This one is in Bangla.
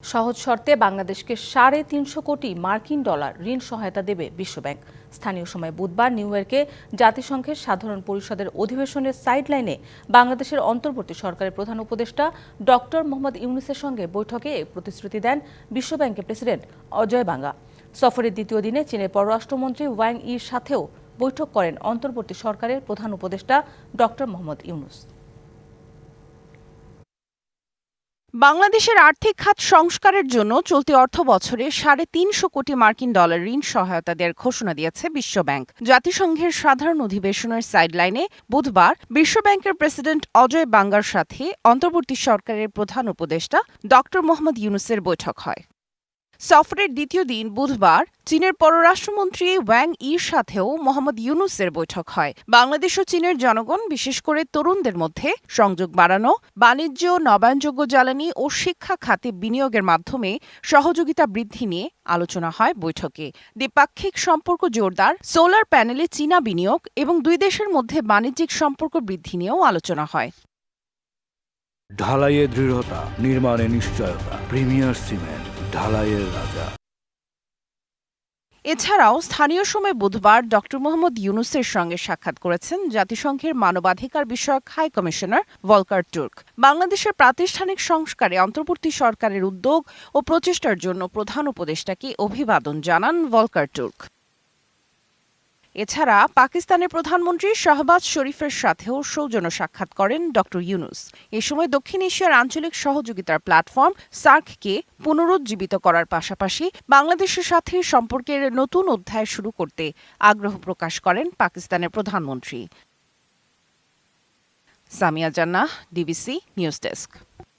সহজ শর্তে বাংলাদেশকে সাড়ে তিনশো কোটি মার্কিন ডলার ঋণ সহায়তা দেবে বিশ্বব্যাংক। স্থানীয় সময় বুধবার নিউ ইয়র্কে জাতিসংঘের সাধারণ পরিষদের অধিবেশনের সাইডলাইনে বাংলাদেশের অন্তর্বর্তী সরকারের প্রধান উপদেষ্টা ডক্টর মোহাম্মদ ইউনুসের সঙ্গে বৈঠকে প্রতিশ্রুতি দেন বিশ্বব্যাংকের প্রেসিডেন্ট অজয় বাঙ্গা সফরের দ্বিতীয় দিনে চীনের পররাষ্ট্রমন্ত্রী ওয়াং ইর সাথেও বৈঠক করেন অন্তর্বর্তী সরকারের প্রধান উপদেষ্টা ডক্টর মোহাম্মদ ইউনুস। বাংলাদেশের আর্থিক খাত সংস্কারের জন্য চলতি অর্থ বছরে সাড়ে তিনশো কোটি মার্কিন ডলার ঋণ সহায়তা দেওয়ার ঘোষণা দিয়েছে বিশ্বব্যাংক। জাতিসংঘের সাধারণ অধিবেশনের সাইডলাইনে বুধবার বিশ্বব্যাংকের প্রেসিডেন্ট অজয় বাঙ্গার সাথে অন্তর্বর্তী সরকারের প্রধান উপদেষ্টা ড মোহাম্মদ ইউনুসের বৈঠক হয়। সফরের দ্বিতীয় দিন বুধবার চীনের পররাষ্ট্রমন্ত্রী ওয়াং ইর সাথেও মোহাম্মদ ইউনুসের বৈঠক হয়। বাংলাদেশ ও চীনের জনগণ, বিশেষ করে তরুণদের মধ্যে, সংযোগ বাড়ানো, বাণিজ্য, নবায়নযোগ্য জ্বালানি ও শিক্ষা খাতে বিনিয়োগের মাধ্যমে সহযোগিতা বৃদ্ধি নিয়ে আলোচনা হয় বৈঠকে। দ্বিপাক্ষিক সম্পর্ক জোরদার, সোলার প্যানেলে চীনা বিনিয়োগ এবং দুই দেশের মধ্যে বাণিজ্যিক সম্পর্ক বৃদ্ধি নিয়েও আলোচনা হয়। ঢালাইয়ে দৃঢ়তা, নির্মাণে নিশ্চয়তা, প্রিমিয়ার সিমেন্ট। ঢালাইয়ের রাজা। এছাড়াও স্থানীয় সময় বুধবার ড মোহাম্মদ ইউনুসের সঙ্গে সাক্ষাৎ করেছেন জাতিসংঘের মানবাধিকার বিষয়ক হাই কমিশনার ভলকার টুর্ক বাংলাদেশের প্রাতিষ্ঠানিক সংস্কারে অন্তর্বর্তী সরকারের উদ্যোগ ও প্রচেষ্টার জন্য প্রধান উপদেষ্টাকে অভিবাদন জানান ভলকার তুর্ক। এছাড়া পাকিস্তানের প্রধানমন্ত্রী শাহবাজ শরীফের সাথেও সৌজন্য সাক্ষাৎ করেন ড. ইউনুস। এ সময় দক্ষিণ এশিয়ার আঞ্চলিক সহযোগিতার প্ল্যাটফর্ম সার্ককে পুনরুজ্জীবিত করার পাশাপাশি বাংলাদেশের সাথে সম্পর্কের নতুন অধ্যায় শুরু করতে আগ্রহ প্রকাশ করেন পাকিস্তানের প্রধানমন্ত্রী। সামিয়া জান্নাহ ডিবিসি নিউজ ডেস্ক